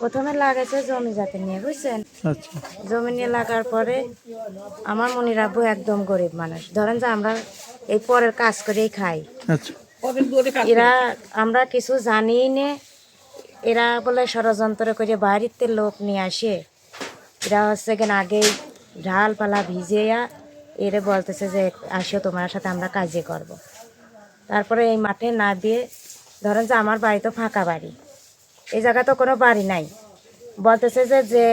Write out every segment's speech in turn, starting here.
প্রথমে লাগাইছে জমি জাতি নিয়ে বুঝছেন? আচ্ছা। জমি নিয়ে লাগার পরে আমার মনির আব্বু একদম গরিব মানুষ। ধরেন যে আমরা এই পরের কাজ করেই খাই। আচ্ছা। এরা আমরা কিছু জানি নে এরা বলে ষড়যন্ত্র করে বাড়িতে লোক নিয়ে আসে। এরা হচ্ছে কেন আগেই ঢাল পালা ভিজিয়া এরে বলতেছে যে আসো তোমার সাথে আমরা কাজে করব। তারপরে এই মাঠে না দিয়ে ধরেন যে আমার বাড়ি তো ফাঁকা বাড়ি। এই জায়গা তো কোনো বাড়ি নাই। বলতেছে যে যে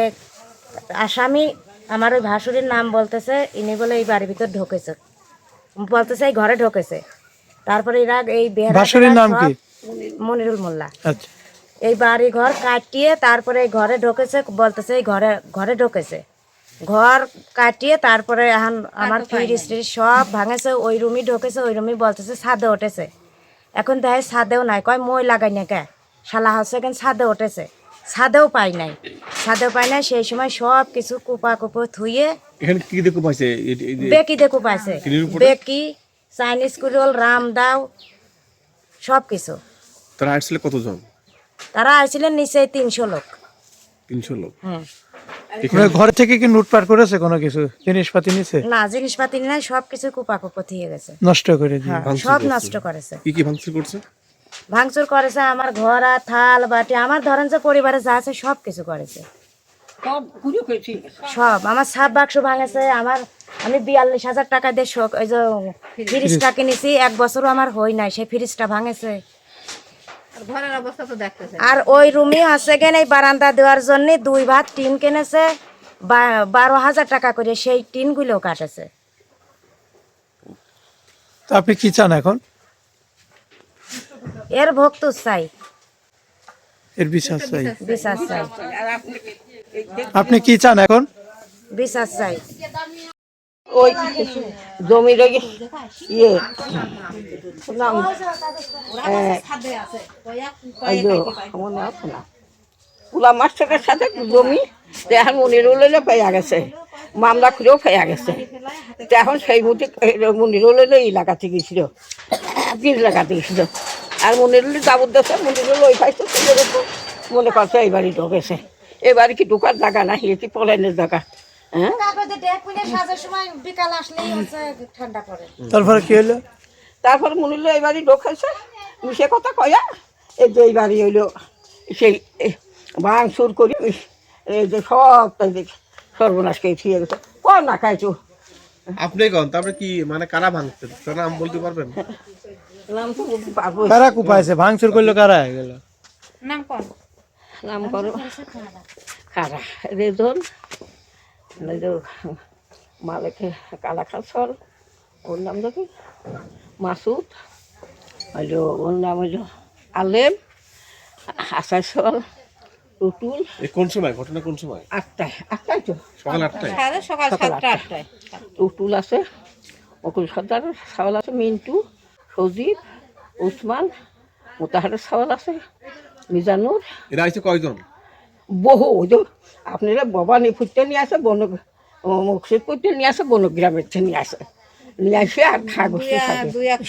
আসামি আমার ওই ভাসুরির নাম বলতেছে ইনি বলে এই বাড়ির ভিতর ঢুকেছে। বলতেছে এই ঘরে ঢুকেছে। তারপরে এরা এই ভাসুরির নাম কি? মনিরুল মোল্লা। আচ্ছা। এই বাড়ি ঘর কাটিয়ে তারপরে এই ঘরে ঢুকেছে বলতেছে এই ঘরে ঘরে ঢুকেছে। ঘর কাটিয়ে তারপরে এখন আমার ফ্রিজ ট্রিজ সব ভাঙেছে ওই রুমই ঢুকেছে ওই রুমই বলতেছে ছাদে উঠেছে। এখন দেখে ছাদেও নাই কয় মই লাগাই না কে? শালা হচ্ছে এখন ছাদে উঠেছে। ছাদেও পাই নাই। ছাদেও পাই নাই সেই সময় সব কিছু কুপা কুপো থুয়ে এখানে কি দেখো পাইছে? বেকি দেখো পাইছে। বেকি চাইনিজ কুরল রামদাও সব কিছু। তারা আসছিল কতজন? তারা আসছিলেন নিচে তিনশো লোক। তিনশো লোক। হুম। এখানে ঘর থেকে কি লুটপাট করেছে কোনো কিছু? জিনিসপাতি নিছে? না জিনিসপাতি নাই সব কিছু কুপা কুপো থিয়ে গেছে। নষ্ট করে দিয়ে। হ্যাঁ সব নষ্ট করেছে। কি কি ভাঙচুর করছে? ভাঙচুর করেছে আমার ঘর আর থাল বাটি আমার ধরেন যে পরিবারে যা আছে সব কিছু করেছে সব আমার সাপ বাক্স ভাঙেছে আমার আমি বিয়াল্লিশ হাজার টাকা দিয়ে শোক ওই যে ফ্রিজটা কিনেছি এক বছরও আমার হই নাই সেই ফ্রিজটা ভাঙেছে। আর ওই রুমই আছে কেন এই বারান্দা দেওয়ার জন্য দুই ভাত টিন কিনেছে বা- বারো হাজার টাকা করে সেই টিনগুলো কাটেছে। আপনি কি চান এখন? এর ভক্ত চাই। এর বিশ্বাস চাই। বিশ্বাস চাই। আপনি কি চান এখন? বিশ্বাস চাই। ওই জমির ওই ইয়ে নাম। ওই যে মনে আছে না। পুলা মাস্টারের সাথে জমি তো এখন পেয়ে গেছে। মামলা করেও পেয়ে গেছে। তো এখন সেই মতো মনিরুল এই লাগাতে গেছিল বীজ লাগাতে গেছিল আর মনিরুল যাবত দেশে মনিরুল ওই পাইছে মনে করছে এই বাড়ি ঢোকেছে এই বাড়ি কি ঢোকার জায়গা না এটি পলাইনের জায়গা? হ্যাঁ? বিকাল আসলেই হচ্ছে ঠান্ডা পড়ে। তারপরে কি হলো? তারপর মনে হলো এই বাড়ি ঢোকাইছে। সে কথা কয়া এই যে এই বাড়ি হইল সেই ভাঙ সুর করি এই যে সব সর্বনাশ করে থিয়ে গেছে। কর না খাইছো। আপনি কোন? তারপরে কি মানে কারা ভাঙতেন তার নাম বলতে পারবেন? কারা কুপাইছে? ভাঙচুর করল কারা? গেল। নাম করো? খারা রেজন এই যে মালিকে কালাখাল সর। ওর নাম দেখি মাসুদ। হইল ওর নাম হইল আলেম আশাই সর টুটুল এই কোন সময়? ঘটনা কোন সময়? আটটায় আটটায় তো? সকাল আটটায়? সকাল আটটায়। টুটুল আছে অকুল সর্দার সাওয়াল আছে মিন্টু। সজীব উসমান মোতাহারের সাওয়াল আছে মিজানুর। এরা আছে কয়জন? বহু ওই যে আপনারা ভবানী ফুটতে নিয়ে আসে বন মুর্শিদ ফুটতে নিয়ে আসে বনগ্রামের থেকে নিয়ে আসে। নিয়ে আসে আর খা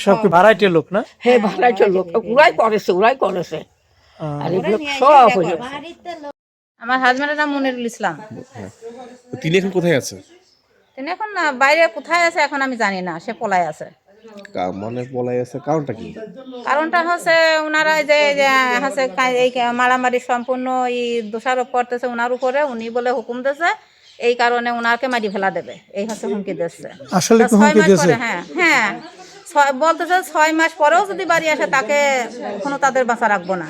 সব কি লোক না? হে ভাড়াই লোক। ওরাই করেছে ওরাই করেছে। আর এগুলো সব হইল আমার হাজব্যান্ডের নাম মনিরুল ইসলাম। তিনি এখন কোথায় আছে? তিনি এখন না বাইরে কোথায় আছে এখন আমি জানি না সে পলায় আছে। মানে বলাই আছে কারণটা কি? কারণটা হচ্ছে ওনারা যে যে হচ্ছে এই মারামারি সম্পূর্ণ এই দোষারোপ করতেছে ওনার উপরে উনি বলে হুকুম দিয়েছে এই কারণে ওনাকে মারি ফেলা দেবে। এই হচ্ছে হুমকি দিচ্ছে আসলে ছয় হুমকি মাস দিয়েছে? পরে হ্যাঁ হ্যাঁ। ছয় বলতেছে ছয় মাস পরেও যদি বাড়ি আসে তাকে কোনো তাদের বাঁচা রাখব না।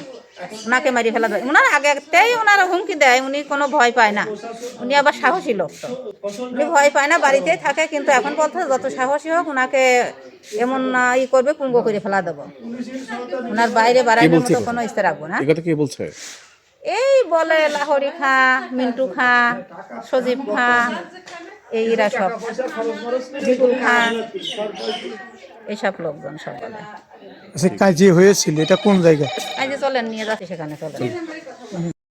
ওনাকে মারি ফেলা দেয় ওনার আগেতেই ওনারা হুমকি দেয় উনি কোনো ভয় পায় না। উনি আবার সাহসী লোক তো। উনি ভয় পায় না বাড়িতেই থাকে কিন্তু এখন বলতে যত সাহসী হোক ওনাকে এমন আহ, ই করবে পুঙ্গ করে ফেলা দেবো। ওনার বাইরে বাড়াইবার বলছে মতো কোনো ইস্তে রাখব না। এই বলছে? এই বলে লাহরি খা মিন্টু খা সজীব খা এইরা সব। বিপুল খা এইসব লোকজন সব বলে। আচ্ছা কাজে হয়েছিল এটা কোন জায়গা? চলেন নিয়ে যাচ্ছি সেখানে চলেন।